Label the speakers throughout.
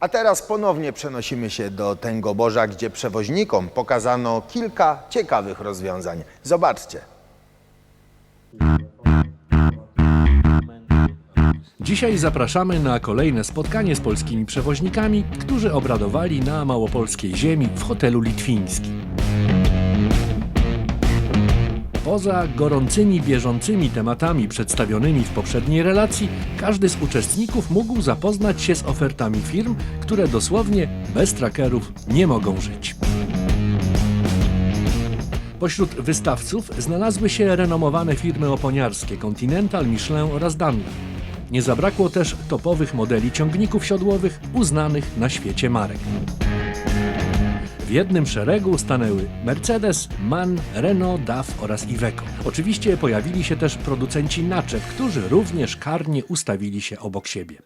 Speaker 1: A teraz ponownie przenosimy się do Tęgoborza, gdzie przewoźnikom pokazano kilka ciekawych rozwiązań. Zobaczcie.
Speaker 2: Dzisiaj zapraszamy na kolejne spotkanie z polskimi przewoźnikami, którzy obradowali na małopolskiej ziemi w hotelu Litwiński. Poza gorącymi, bieżącymi tematami przedstawionymi w poprzedniej relacji, każdy z uczestników mógł zapoznać się z ofertami firm, które dosłownie bez trackerów nie mogą żyć. Pośród wystawców znalazły się renomowane firmy oponiarskie Continental, Michelin oraz Daimler. Nie zabrakło też topowych modeli ciągników siodłowych uznanych na świecie marek. W jednym szeregu stanęły Mercedes, MAN, Renault, DAF oraz Iveco. Oczywiście pojawili się też producenci naczep, którzy również karnie ustawili się obok siebie.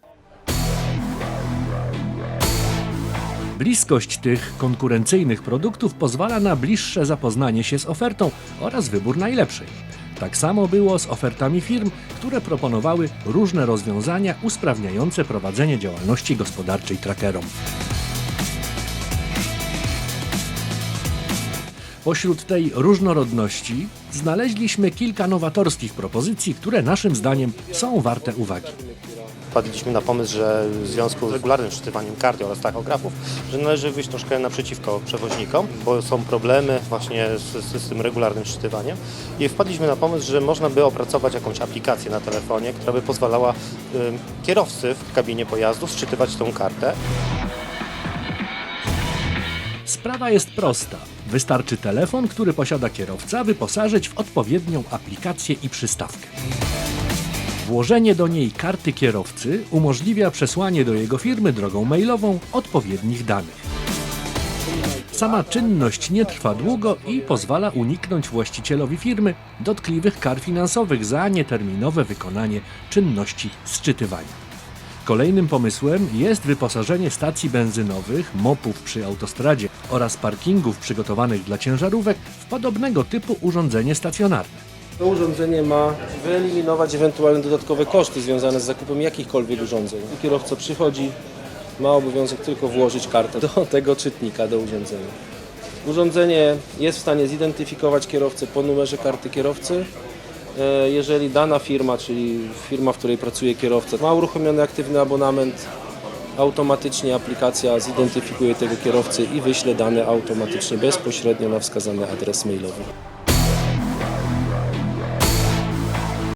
Speaker 2: Bliskość tych konkurencyjnych produktów pozwala na bliższe zapoznanie się z ofertą oraz wybór najlepszej. Tak samo było z ofertami firm, które proponowały różne rozwiązania usprawniające prowadzenie działalności gospodarczej trackerom. Pośród tej różnorodności znaleźliśmy kilka nowatorskich propozycji, które naszym zdaniem są warte uwagi.
Speaker 3: Wpadliśmy na pomysł, że w związku z regularnym szczytywaniem kart oraz tachografów, że należy wyjść troszkę naprzeciwko przewoźnikom, bo są problemy właśnie z, z, tym regularnym szczytywaniem. I wpadliśmy na pomysł, że można by opracować jakąś aplikację na telefonie, która by pozwalała y, kierowcy w kabinie pojazdu szczytywać tą kartę.
Speaker 2: Sprawa jest prosta. Wystarczy telefon, który posiada kierowca, wyposażyć w odpowiednią aplikację i przystawkę. Włożenie do niej karty kierowcy umożliwia przesłanie do jego firmy drogą mailową odpowiednich danych. Sama czynność nie trwa długo i pozwala uniknąć właścicielowi firmy dotkliwych kar finansowych za nieterminowe wykonanie czynności sczytywania. Kolejnym pomysłem jest wyposażenie stacji benzynowych, mopów przy autostradzie oraz parkingów przygotowanych dla ciężarówek w podobnego typu urządzenie stacjonarne.
Speaker 4: To urządzenie ma wyeliminować ewentualne dodatkowe koszty związane z zakupem jakichkolwiek urządzeń. I kierowca przychodzi, ma obowiązek tylko włożyć kartę do tego czytnika, do urządzenia. Urządzenie jest w stanie zidentyfikować kierowcę po numerze karty kierowcy. E, Jeżeli dana firma, czyli firma, w której pracuje kierowca, ma uruchomiony aktywny abonament, automatycznie aplikacja zidentyfikuje tego kierowcę i wyśle dane automatycznie bezpośrednio na wskazany adres mailowy.